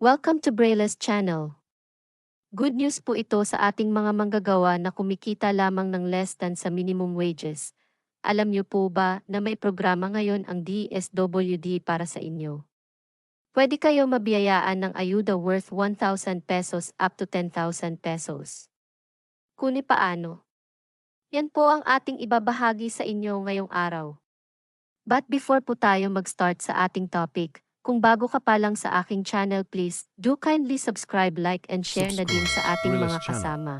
Welcome to Braille's channel. Good news po ito sa ating mga manggagawa na kumikita lamang ng less than sa minimum wages. Alam niyo po ba na may programa ngayon ang DSWD para sa inyo? Pwede kayo mabiyayaan ng ayuda worth 1,000 pesos up to 10,000 pesos. Kuni paano? Yan po ang ating ibabahagi sa inyo ngayong araw. But before po tayo mag-start sa ating topic, kung bago ka pa lang sa aking channel please, do kindly subscribe, like and share na din sa ating Subscribe. mga channel. kasama.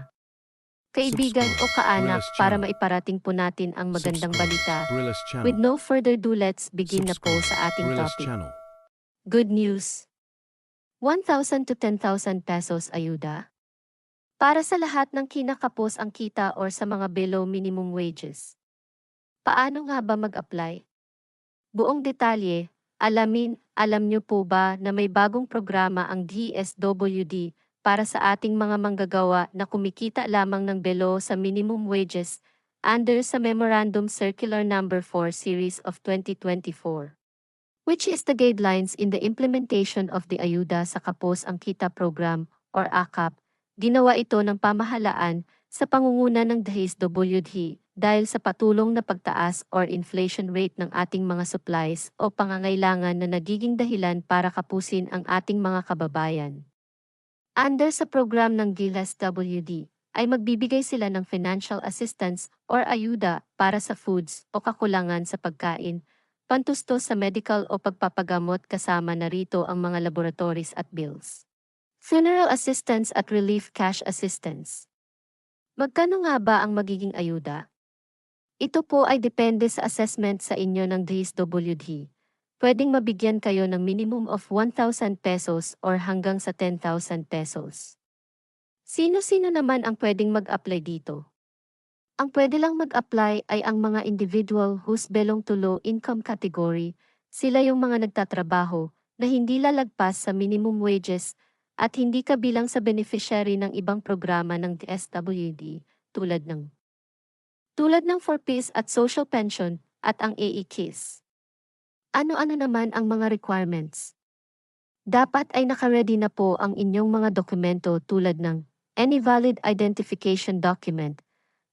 Kaibigan o Subscribe. kaanak Rilas para maiparating po natin ang magandang Subscribe. balita. With no further ado let's begin na po Subscribe. sa ating Brillis topic. channel. Good news. 1,000 to 10,000 pesos ayuda. Para sa lahat ng kinakapos ang kita or sa mga below minimum wages. Paano nga ba mag-apply? Buong detalye, alamin, alam niyo po ba na may bagong programa ang DSWD para sa ating mga manggagawa na kumikita lamang ng below sa minimum wages under sa Memorandum Circular Number 4 Series of 2024 which is the guidelines in the implementation of the Ayuda sa Kapos ang Kita Program or AKAP. Ginawa ito ng pamahalaan sa pangunguna ng DSWD dahil sa patulong na pagtaas or inflation rate ng ating mga supplies o pangangailangan na nagiging dahilan para kapusin ang ating mga kababayan. Under sa program ng DSWD, ay magbibigay sila ng financial assistance or ayuda para sa foods o kakulangan sa pagkain pantustos sa medical o pagpapagamot kasama na rito ang mga laboratories at bills. Funeral assistance at relief cash assistance. Magkano nga ba ang magiging ayuda? Ito po ay depende sa assessment sa inyo ng DSWD. Pwedeng mabigyan kayo ng minimum of 1,000 pesos or hanggang sa 10,000 pesos. Sino-sino naman ang pwedeng mag-apply dito? Ang pwede lang mag-apply ay ang mga individual whose belong to low income category, sila yung mga nagtatrabaho na hindi lalagpas sa minimum wages at hindi kabilang sa beneficiary ng ibang programa ng DSWD tulad ng tulad ng 4Ps at social pension at ang AEKIS. Ano-ano naman ang mga requirements? Dapat ay nakaready na po ang inyong mga dokumento tulad ng any valid identification document,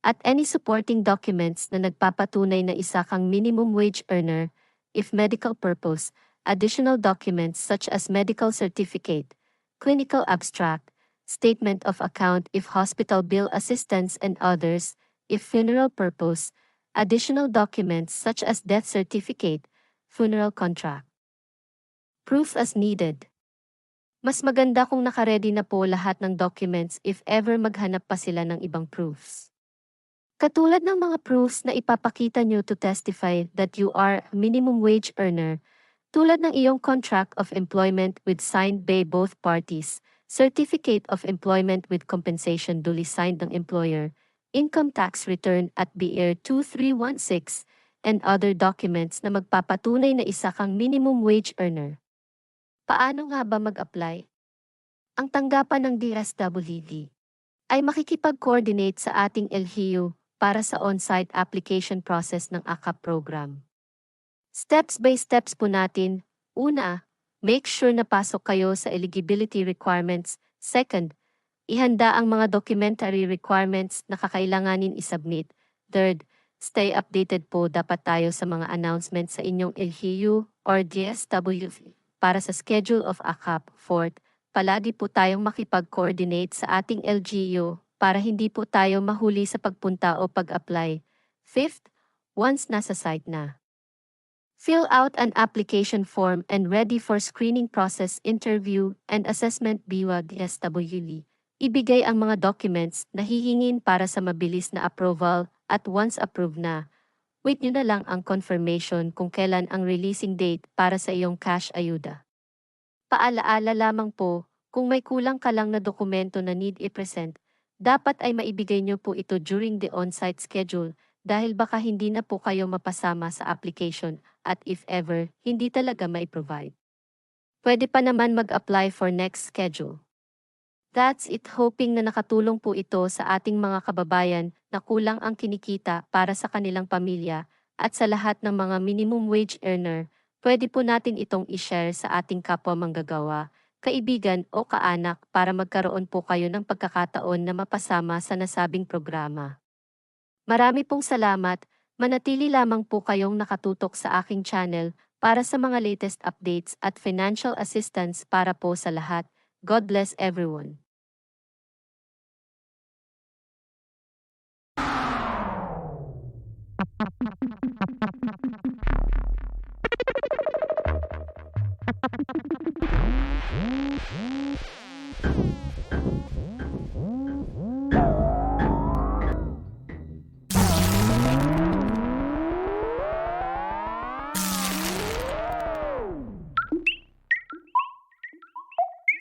at any supporting documents na nagpapatunay na isa kang minimum wage earner, if medical purpose, additional documents such as medical certificate, clinical abstract, statement of account if hospital bill assistance and others, if funeral purpose, additional documents such as death certificate, funeral contract. Proof as needed. Mas maganda kung nakaredy na po lahat ng documents if ever maghanap pa sila ng ibang proofs. Katulad ng mga proofs na ipapakita nyo to testify that you are minimum wage earner, tulad ng iyong contract of employment with signed by both parties, certificate of employment with compensation duly signed ng employer, income tax return at BR 2316, and other documents na magpapatunay na isa kang minimum wage earner. Paano nga ba mag-apply? Ang tanggapan ng DSWD ay makikipag-coordinate sa ating LHU para sa on-site application process ng AKAP program. Steps by steps po natin. Una, make sure na pasok kayo sa eligibility requirements. Second, ihanda ang mga documentary requirements na kakailanganin isubmit. Third, stay updated po dapat tayo sa mga announcements sa inyong LHU or DSW para sa schedule of AKAP. Fourth, palagi po tayong makipag-coordinate sa ating LGU para hindi po tayo mahuli sa pagpunta o pag-apply. Fifth, once nasa site na. Fill out an application form and ready for screening process, interview, and assessment biwa DSWD. Ibigay ang mga documents na hihingin para sa mabilis na approval at once approved na, wait nyo na lang ang confirmation kung kailan ang releasing date para sa iyong cash ayuda. Paalaala lamang po, kung may kulang ka lang na dokumento na need i-present, dapat ay maibigay nyo po ito during the on-site schedule dahil baka hindi na po kayo mapasama sa application at if ever, hindi talaga mai-provide. Pwede pa naman mag-apply for next schedule. That's it hoping na nakatulong po ito sa ating mga kababayan na kulang ang kinikita para sa kanilang pamilya at sa lahat ng mga minimum wage earner, pwede po natin itong i-share sa ating kapwa manggagawa kaibigan o kaanak para magkaroon po kayo ng pagkakataon na mapasama sa nasabing programa. Marami pong salamat, manatili lamang po kayong nakatutok sa aking channel para sa mga latest updates at financial assistance para po sa lahat. God bless everyone.